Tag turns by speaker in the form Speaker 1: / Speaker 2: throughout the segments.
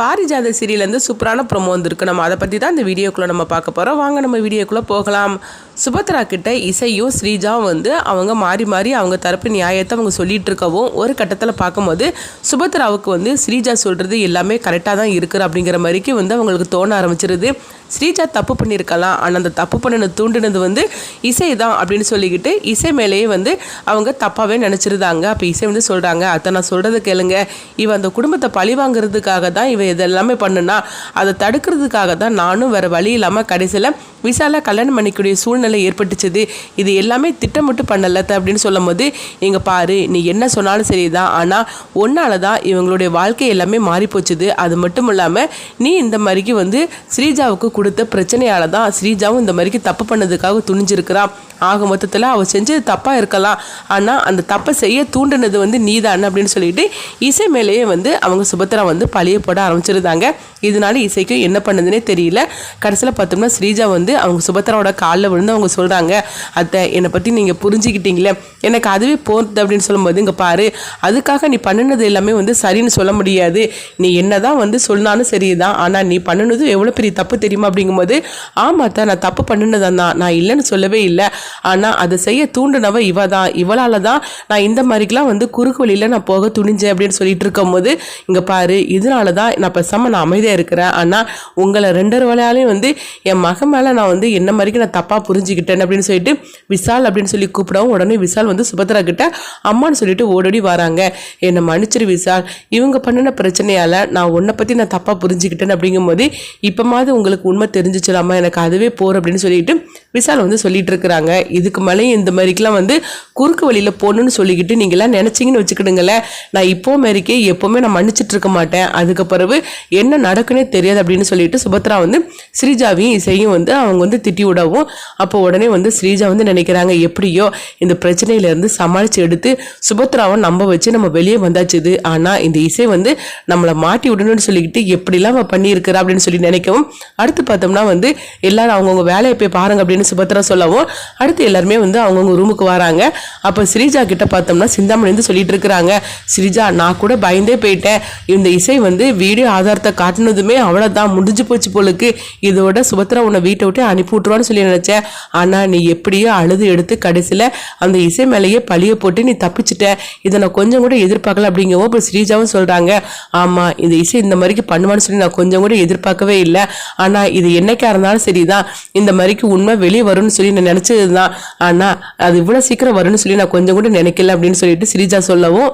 Speaker 1: பாரிஜாத சீரியல்லேருந்து சூப்பரான ப்ரொமோ வந்திருக்கு. நம்ம அதை பற்றி தான் இந்த வீடியோக்குள்ளே நம்ம பார்க்க போகிறோம் வாங்க நம்ம வீடியோக்குள்ளே போகலாம். சுபத்ரா கிட்ட இசையும் ஸ்ரீஜாவும் வந்து அவங்க மாறி மாறி அவங்க தரப்பு நியாயத்தை அவங்க சொல்லிட்டு இருக்கவும் ஒரு கட்டத்தில் பார்க்கும்போது சுபத்ராவுக்கு வந்து ஸ்ரீஜா சொல்கிறது எல்லாமே கரெக்டாக தான் இருக்குது அப்படிங்கிற மாதிரிக்கு வந்து அவங்களுக்கு தோண ஆரம்பிச்சிருது. ஸ்ரீஜா தப்பு பண்ணியிருக்கலாம் ஆனால் அந்த தப்பு பண்ணின தூண்டினது வந்து இசை தான் அப்படின்னு சொல்லிக்கிட்டு இசை மேலேயே வந்து அவங்க தப்பாகவே நினச்சிருந்தாங்க. அப்போ இசை வந்து சொல்கிறாங்க அத்தை நான் சொல்கிறது கேளுங்க. இவன் அந்த குடும்பத்தை பழி வாங்குறதுக்காக தான் இவன் இதெல்லாமே பண்ணுனா அதை தடுக்கிறதுக்காக தான் நானும் வேறு வழி இல்லாமல் கடைசியில் விசாலாக கல்யாணம் பண்ணிக்கூடிய சூழ்நிலை ஏற்பட்டுச்சுது. இது எல்லாமே திட்டமிட்டு பண்ணல அப்படின்னு சொல்லும் போது இங்கே பாரு நீ என்ன சொன்னாலும் சரி தான் ஆனால் ஒன்றால் தான் இவங்களுடைய வாழ்க்கை எல்லாமே மாறிப்போச்சுது. அது மட்டும் இல்லாமல் நீ இந்த மாதிரிக்கு வந்து ஸ்ரீஜாவுக்கு கொடுத்த பிரச்சனையால் தான் ஸ்ரீஜாவும் இந்த மாதிரிக்கு தப்பு பண்ணதுக்காக துணிஞ்சிருக்கிறான் ஆக மொத்தத்தில் அவள் செஞ்சது தப்பாக இருக்கலாம். ஆனால் அந்த தப்பை செய்ய தூண்டினது வந்து நீதான் அப்படின்னு சொல்லிட்டு இசை மேலேயே வந்து அவங்க சுபத்ரா வந்து பழைய போட ஆரம்பிச்சிருந்தாங்க இதனால இசைக்கு என்ன பண்ணுதுன்னே தெரியல. கடைசியில் பார்த்தோம்னா ஸ்ரீஜா வந்து அவங்க சுபத்ராவோட காலில் விழுந்து அவங்க சொல்கிறாங்க அத்தை என்னை பற்றி நீங்கள் புரிஞ்சுக்கிட்டீங்களே? எனக்கு அதுவே போகிறது அப்படின்னு சொல்லும்போது இங்கே பாரு அதுக்காக நீ பண்ணினது எல்லாமே வந்து சரின்னு சொல்ல முடியாது. நீ என்ன தான் வந்து சொன்னாலும் சரிதான். ஆனால் நீ பண்ணினது எவ்வளோ பெரிய தப்பு தெரியுமா? அப்படிங்கும்போது ஆமாம் அத்தை நான் தப்பு பண்ணினதான் தான் நான் இல்லைன்னு சொல்லவே இல்லை. ஆனால் அதை செய்ய தூண்டுனவ இவ தான் இவளால் தான் நான் இந்த மாதிரிக்கெலாம் வந்து குறுக்கு வழியில் நான் போக துணிஞ்சேன் அப்படின்னு சொல்லிட்டு இருக்கும்போது இங்கே பாரு இதனால தான் நான் பேசாமல் நான் அமைதியாக இருக்கிறேன். ஆனால் உங்களை ரெண்டரை வேலையாலையும் வந்து என் மகன் மேலே நான் வந்து என்ன மாதிரிக்கு நான் தப்பாக புரிஞ்சுக்கிட்டேன் அப்படின்னு சொல்லிட்டு விசால் அப்படின்னு சொல்லி கூப்பிடவும் உடனே விசால் வந்து சுபத்ரா கிட்ட அம்மான்னு சொல்லிட்டு ஓடோடி வராங்க. என்னை மன்னிச்சிரு விசால். இவங்க பண்ணின பிரச்சனையால் நான் உன்னை பற்றி நான் தப்பாக புரிஞ்சுக்கிட்டேன் அப்படிங்கும்போது இப்போமாவது உங்களுக்கு உண்மை தெரிஞ்சிச்சலாமா? எனக்கு அதுவே போர் அப்படின்னு சொல்லிட்டு விசால் வந்து சொல்லிட்டு இருக்கிறாங்க இதுக்கு மேலேயும் இந்த மாதிரிக்கெலாம் வந்து குறுக்கு வழியில் போகணுன்னு சொல்லிக்கிட்டு நீங்களாம் நினச்சிங்கன்னு வச்சுக்கிடுங்களேன். நான் இப்போ மாரிக்கே எப்போவுமே நான் மன்னிச்சிட்டு இருக்க மாட்டேன். அதுக்கு பிறகு என்ன நடக்குன்னே தெரியாது அப்படின்னு சொல்லிட்டு சுபத்ரா வந்து ஸ்ரீஜாவையும் இசையும் வந்து அவங்க வந்து திட்டி விடவும் அப்போ உடனே வந்து ஸ்ரீஜா வந்து நினைக்கிறாங்க எப்படியோ இந்த பிரச்சனையிலேருந்து சமாளித்து எடுத்து சுபத்ராவை நம்ப வச்சு நம்ம வெளியே வந்தாச்சுது ஆனால் இந்த இசை வந்து நம்மளை மாட்டி விடணும்னு சொல்லிக்கிட்டு எப்படிலாம் அவள் பண்ணியிருக்கிறா? அப்படின்னு சொல்லி நினைக்கவும் அடுத்து பார்த்தோம்னா வந்து எல்லாரும் அவங்கவுங்க வேலையை போய் பாருங்க அப்படின்னு சுபத்ரா சொல்லவும் அடுத்து எல்லாருமே வந்து அவங்கவுங்க ரூமுக்கு வராங்க. அப்போ ஸ்ரீஜா கிட்ட பார்த்தோம்னா சிந்தாமணி வந்து சொல்லிட்டு இருக்கிறாங்க. ஸ்ரீஜா நான் கூட பயந்தே போயிட்டேன். இந்த இசை வந்து வீடியோ ஆதாரத்தை காட்டினதுமே அவ்வளோதான் முடிஞ்சு போச்சு போலுக்கு. இதோட சுபத்ரா உன்னை வீட்டை விட்டு அனுப்பி விட்டுருவான்னு சொல்லி நினச்சேன். ஆனால் நீ எப்படியோ அழுது எடுத்து கடைசியில் அந்த இசை மேலேயே பழிய போட்டு நீ தப்பிச்சிட்ட. இதை நான் கொஞ்சம் கூட எதிர்பார்க்கல அப்படிங்கவும் இப்போ ஸ்ரீஜாவும் சொல்கிறாங்க ஆமாம் இந்த இசை இந்த மாதிரிக்கு பண்ணுவான்னு சொல்லி நான் கொஞ்சம் கூட எதிர்பார்க்கவே இல்லை. ஆனால் இது என்னைக்கா இருந்தாலும் சரிதான். இந்த மாதிரிக்கு உண்மை வெளியே வரும்னு சொல்லி நான் நினச்சது தான் ஆனால் அது இவ்வளோ சீக்கிரம் வரும்னு சொல்லி நான் கொஞ்சம் கூட நினைக்கல அப்படின்னு சொல்லிட்டு சிரிஜா சொல்லவும்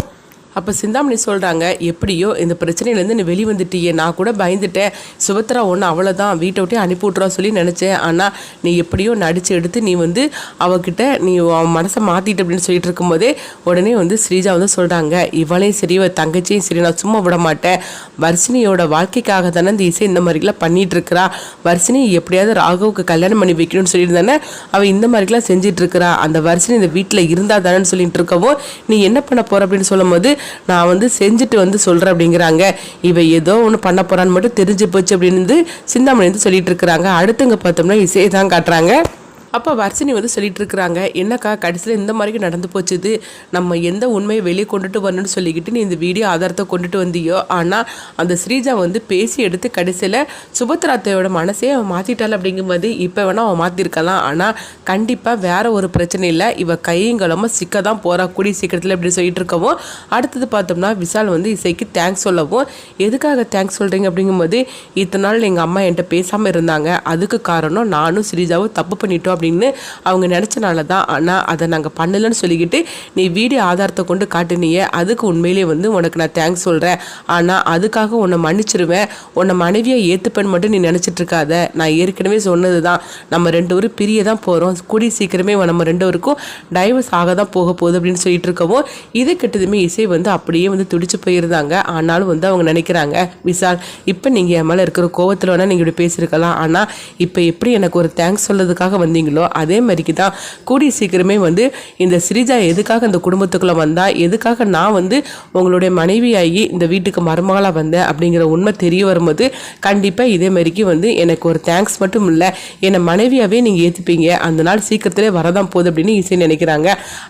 Speaker 1: அப்போ சிந்தாமணி சொல்கிறாங்க எப்படியோ இந்த பிரச்சனையிலேருந்து நீ வெளி வந்துட்டியே. நான் கூட பயந்துட்டேன். சுபத்ரா ஒன்று அவ்வளோதான் வீட்டை விட்டே அனுப்பி விட்றா சொல்லி நினச்சேன். ஆனால் நீ எப்படியோ நடித்து எடுத்து நீ வந்து அவகிட்ட நீ அவன் மனசை மாற்றிட்டு அப்படின்னு சொல்லிட்டு இருக்கும்போதே உடனே வந்து ஸ்ரீஜா வந்து சொல்கிறாங்க இவளையும் சரி இவ தங்கச்சியும் சரி நான் சும்மா விட மாட்டேன். வர்ஷினியோட வாழ்க்கைக்காக தானே இந்த இசை இந்த மாதிரிலாம் பண்ணிட்டு இருக்கிறா. வர்ஷினி எப்படியாவது ராகவுக்கு கல்யாணம் பண்ணி வைக்கணும்னு சொல்லியிருந்தானே அவள் இந்த மாதிரிலாம் செஞ்சிட்டு அந்த வர்ஷினி இந்த வீட்டில் இருந்தால் தானேன்னு சொல்லிட்டு இருக்கவும் நீ என்ன பண்ண போகிற அப்படின்னு சொல்லும்போது நான் வந்து செஞ்சுட்டு வந்து சொல்கிறேன் அப்படிங்கிறாங்க. இவ ஏதோ ஒன்று பண்ண போறான்னு மட்டும் தெரிஞ்சு போச்சு அப்படின்னு சிந்தாமணி வந்து சொல்லிட்டு இருக்கிறாங்க. அடுத்தவங்க பார்த்தோம்னா இசையை தான் காட்டுறாங்க. அப்போ வர்ஷினி வந்து சொல்லிட்டு இருக்கிறாங்க என்னக்கா கடைசியில் இந்த மாதிரி நடந்து போச்சுது. நம்ம எந்த உண்மையை வெளியே கொண்டுட்டு வரணும்னு சொல்லிக்கிட்டு நீ இந்த வீடியோ ஆதாரத்தை கொண்டுட்டு வந்தியோ? ஆனால் அந்த ஸ்ரீஜா வந்து பேசி எடுத்து கடைசியில் சுபத்ராத்தையோட மனசே அவன் மாற்றிட்டாள் அப்படிங்கும்போது இப்போ வேணால் அவன் மாற்றிருக்கலாம் ஆனால் கண்டிப்பாக வேற ஒரு பிரச்சனை இல்லை. இவ கையங்களமாக சிக்க தான் போகிறா கூடிய சீக்கிரத்தில் இப்படி சொல்லிட்டு இருக்கவும் அடுத்தது பார்த்தோம்னா விசால் வந்து இசைக்கு தேங்க்ஸ் சொல்லவும். எதுக்காக தேங்க்ஸ் சொல்கிறீங்க அப்படிங்கும்போது இத்தனை நாள் எங்கள் அம்மா என்கிட்ட பேசாமல் இருந்தாங்க. அதுக்கு காரணம் நானும் ஸ்ரீஜாவும் தப்பு பண்ணிட்டோம் அப்படின்னு அவங்க நினச்சனால தான் ஆனால் அதை நாங்கள் பண்ணலைன்னு சொல்லிக்கிட்டு நீ வீடியோ ஆதாரத்தை கொண்டு காட்டுனியே அதுக்கு உண்மையிலேயே வந்து உனக்கு நான் தேங்க்ஸ் சொல்கிறேன் ஆனால் அதுக்காக உன்னை மன்னிச்சிருவேன். உன்னை மனைவியை ஏற்றுப்பேன் மட்டும் நீ நினச்சிட்டு இருக்காத. நான் ஏற்கனவே சொன்னது தான் நம்ம ரெண்டு பேரும் பிரிய தான் போகிறோம் கூடி சீக்கிரமே நம்ம ரெண்டு பேருக்கும் டைவர்ஸ் ஆக தான் போக போகுது அப்படின்னு சொல்லிட்டு இருக்கவும் இது கிட்டதுமே இசை வந்து அப்படியே வந்து துடிச்சு போயிருந்தாங்க. ஆனாலும் வந்து அவங்க நினைக்கிறாங்க விசால் இப்போ நீங்கள் என் மேலே இருக்கிற கோவத்தில் வேணால் நீங்கள் இப்படி பேசியிருக்கலாம். ஆனால் இப்போ எப்படி எனக்கு ஒரு தேங்க்ஸ் சொல்லதுக்காக வந்தீங்க? நினைக்கிறீங்களோ அதே மாதிரிக்கு தான் கூடிய சீக்கிரமே வந்து இந்த ஸ்ரீஜா எதுக்காக இந்த குடும்பத்துக்குள்ளே வந்தால் எதுக்காக நான் வந்து உங்களுடைய மனைவியாகி இந்த வீட்டுக்கு மருமகளாக வந்தேன் அப்படிங்கிற உண்மை தெரிய வரும்போது கண்டிப்பாக இதே மாதிரிக்கு வந்து எனக்கு ஒரு தேங்க்ஸ் மட்டும் இல்லை. என்னை மனைவியாகவே நீங்கள் ஏற்றுப்பீங்க அந்த நாள் சீக்கிரத்திலே வரதான் போகுது அப்படின்னு இசை நினைக்கிறாங்க.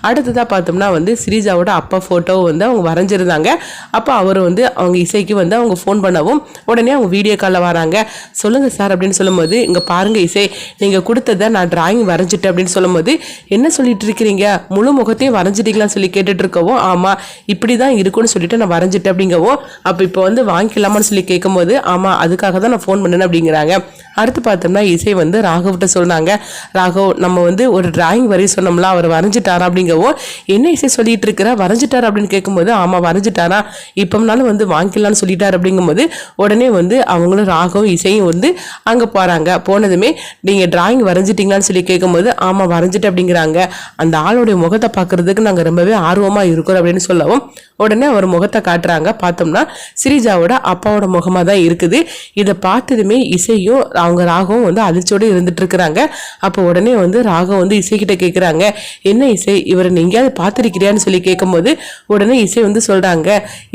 Speaker 1: அடுத்ததாக பார்த்தோம்னா வந்து ஸ்ரீஜாவோட அப்பா ஃபோட்டோ வந்து அவங்க வரைஞ்சிருந்தாங்க. அப்போ அவர் வந்து அவங்க இசைக்கு வந்து அவங்க ஃபோன் பண்ணவும் உடனே அவங்க வீடியோ காலில் வராங்க. சொல்லுங்கள் சார் அப்படின்னு சொல்லும்போது இங்கே பாருங்கள் இசை. நீங்கள் கொடுத்ததை நான் டிராயிங் வரைஞ்சிட்டேன் அப்படின்னு சொல்லும்போது என்ன சொல்லிட்டு இருக்கிறீங்க? முழு முகத்தையும் வரைஞ்சிட்டீங்களான்னு சொல்லி கேட்டுட்டு இருக்கவோ ஆமாம் இப்படி தான் இருக்கும்னு சொல்லிட்டு நான் வரைஞ்சிட்டேன் அப்படிங்கவோ அப்போ இப்போ வந்து வாங்கிக்கலாமான்னு சொல்லி கேட்கும்போது ஆமாம் அதுக்காக தான் நான் ஃபோன் பண்ணேன் அப்படிங்கிறாங்க. அடுத்து பார்த்தோம்னா இசை வந்து ராகவ்கிட்ட சொன்னாங்க. ராகவ் நம்ம வந்து ஒரு டிராயிங் வரைய சொன்னோம்ல அவர் வரைஞ்சிட்டாரா அப்படிங்கவோ என்ன இசை சொல்லிட்டு இருக்கிற? வரைஞ்சிட்டாரா? அப்படின்னு கேட்கும்போது ஆமாம் வரைஞ்சிட்டாரா. இப்போனாலும் வந்து வாங்கிக்கலாம்னு சொல்லிட்டார் அப்படிங்கும்போது உடனே வந்து அவங்களும் ராகவும் இசையும் வந்து அங்கே போகிறாங்க போனதுமே நீங்கள் டிராயிங் வரைஞ்சிட்டீங்களான்னு சொல்லி கேட்கும்போது ஆமாம் வரைஞ்சிட்டு அப்படிங்கிறாங்க. அந்த ஆளுடைய முகத்தை பார்க்கறதுக்கு நாங்கள் ரொம்பவே ஆர்வமாக இருக்கிறோம் அப்படின்னு சொல்லவும் உடனே அவர் முகத்தை காட்டுறாங்க. பார்த்தோம்னா ஸ்ரீஜாவோட அப்பாவோட முகமாக தான் இருக்குது. இதை பார்த்ததுமே இசையும் அவங்க ராகவும் வந்து அதிர்ச்சியோடு இருந்துட்டு இருக்கிறாங்க. அப்போ உடனே வந்து ராகம் வந்து இசைக்கிட்ட கேட்குறாங்க என்ன இசை? இவரை நீ எங்கேயாவது பார்த்துருக்கிறியான்னு சொல்லி கேட்கும்போது உடனே இசை வந்து சொல்கிறாங்க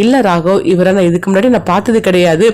Speaker 1: இல்லை ராகவ் இவரை நான் இதுக்கு முன்னாடி நான் பார்த்தது கிடையாது.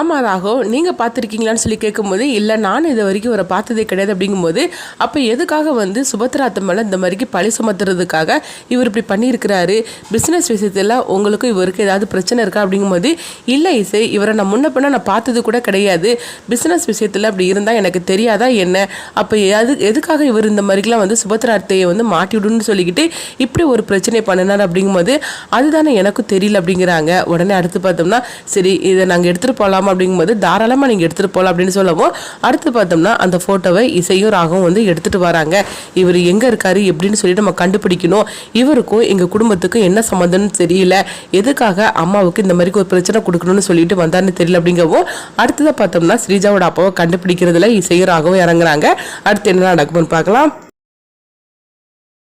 Speaker 1: ஆமாம் ராகவ் நீங்கள் பார்த்துருக்கீங்களான்னு சொல்லி கேட்கும்போது இல்லை நான் இது வரைக்கும் இவரை பார்த்ததே கிடையாது அப்படிங்கும்போது அப்போ எதுக்காக வந்து சுபத்ரா மேலே இந்த மாதிரிக்கு பழி சுமத்துறதுக்காக இவர் இப்படி பண்ணியிருக்கிறாரு? பிஸ்னஸ் விஷயத்தில் உங்களுக்கும் இவருக்கு ஏதாவது பிரச்சனை இருக்கா அப்படிங்கும்போது இல்லை இசை இவரை நான் முன்ன பின்ன நான் பார்த்தது கூட கிடையாது. பிஸ்னஸ் விஷயத்தில் அப்படி இருந்தால் எனக்கு தெரியாதா என்ன? அப்போ எது எதுக்காக இவர் இந்த மாதிரிக்கெலாம் வந்து சுபத்ரார்த்தையை வந்து மாட்டி விடுன்னு சொல்லிக்கிட்டு இப்படி ஒரு பிரச்சனை பண்ணினார்? அப்படிங்கும்போது அதுதானே எனக்கும் தெரியல அப்படிங்கிறாங்க. உடனே அடுத்து பார்த்தோம்னா சரி இதை நாங்கள் எடுத்துகிட்டு போகலாமா அப்படிங்கும்போது தாராளமாக நீங்கள் எடுத்துகிட்டு போகலாம் அப்படின்னு சொல்லவும் அடுத்து பார்த்தோம்னா அந்த ஃபோட்டோவை இசையும் ராகவும் வந்து எடுத்துகிட்டு வராங்க. இவர் எங்கே இருக்காரு? எப்படின்னு சொல்லி நம்ம கண்டுபிடிக்கணும். இவருக்கும் எங்கள் குடும்பத்துக்கும் என்ன சம்மந்தம்னு தெரியல. எதுக்காக அம்மாவுக்கு இந்த மாதிரி ஒரு பிரச்சனை கொடுக்கணும்னு சொல்லிட்டு வந்தாருன்னு தெரியல அப்படிங்கவும் அடுத்ததை பார்த்தோம்னா ஸ்ரீஜாவோட அப்பாவை கண்டுபிடிக்கிறதுல இசையும் இறங்குறாங்க. அடுத்து என்ன நடக்கும்னு பார்க்கலாம்.